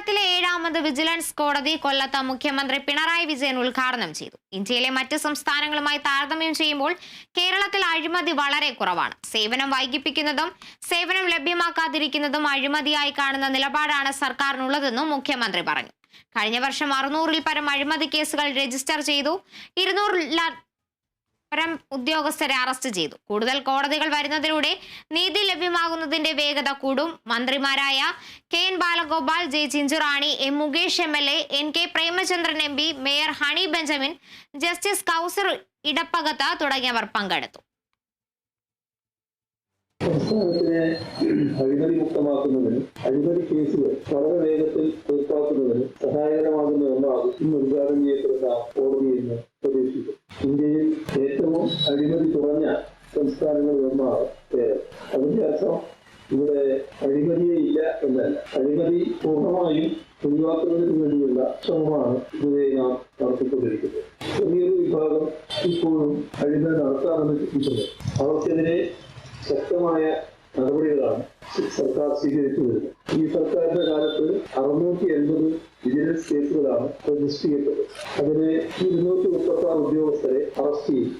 കേരളത്തിലെ ഏഴാമത് വിജിലൻസ് കോടതി കൊല്ലത്ത് മുഖ്യമന്ത്രി പിണറായി വിജയൻ ഉദ്ഘാടനം ചെയ്തു. ഇന്ത്യയിലെ മറ്റ് സംസ്ഥാനങ്ങളുമായി താരതമ്യം ചെയ്യുമ്പോൾ കേരളത്തിൽ അഴിമതി വളരെ കുറവാണ്. സേവനം വൈകിപ്പിക്കുന്നതും സേവനം ലഭ്യമാക്കാതിരിക്കുന്നതും അഴിമതിയായി കാണുന്ന നിലപാടാണ് സർക്കാരിനുള്ളതെന്നും മുഖ്യമന്ത്രി പറഞ്ഞു. കഴിഞ്ഞ വർഷം അറുന്നൂറിൽ പരം അഴിമതി കേസുകൾ രജിസ്റ്റർ ചെയ്തു. ഇരുന്നൂറിൽ പരം ഉദ്യോഗസ്ഥരെ അറസ്റ്റ് ചെയ്തു. കൂടുതൽ കോടതികൾ വരുന്നതിലൂടെ നീതി ലഭ്യമാകുന്നതിന്റെ വേഗത കൂടും. മന്ത്രിമാരായ K N Balagopal J Chinchurani M Mukesh M L A N K Premachandran M P mayor Honey Benjamin justice Kausar Edappakath തുടങ്ങിയവർ പങ്കെടുത്തു. സംസ്ഥാനത്തിനെ അഴിമതി മുക്തമാക്കുന്നതിന് അഴിമതി കേസുകൾ വളരെ വേഗത്തിൽ തീർപ്പാക്കുന്നതിന് സഹായകരമാകുന്ന ഒന്നാകും ഇന്ന് ഉദ്ഘാടനം ചെയ്യപ്പെടുന്ന കോടതി എന്ന് പ്രതീക്ഷിക്കും ഇന്ത്യയിൽ ഏറ്റവും അഴിമതി കുറഞ്ഞ സംസ്ഥാനങ്ങളിൽ ഒന്നാണ് കേരളം അതിന്റെ അർത്ഥം ഇവിടെ അഴിമതിയെ ഇല്ല എന്നല്ല. അഴിമതി പൂർണമായും ഒഴിവാക്കുന്നതിന് വേണ്ടിയുള്ള ശ്രമമാണ് ഇതുവരെ നാം നടത്തിക്കൊണ്ടിരിക്കുന്നത്. ചെറിയൊരു വിഭാഗം ഇപ്പോഴും അഴിമതി നടത്താമെന്ന് ചിന്തിച്ചത് അവർക്കെതിരെ ശക്തമായ നടപടികളാണ് സർക്കാർ സ്വീകരിച്ചു വരുന്നത് ഈ സർക്കാരിന്റെ കാലത്ത് അറുന്നൂറ്റി എൺപത് വിജിലൻസ് കേസുകളാണ് രജിസ്റ്റർ ചെയ്യപ്പെട്ടത്. അതിന് ഇരുന്നൂറ്റി മുപ്പത്തി ആറ് ഉദ്യോഗസ്ഥരെ അറസ്റ്റ് ചെയ്തു.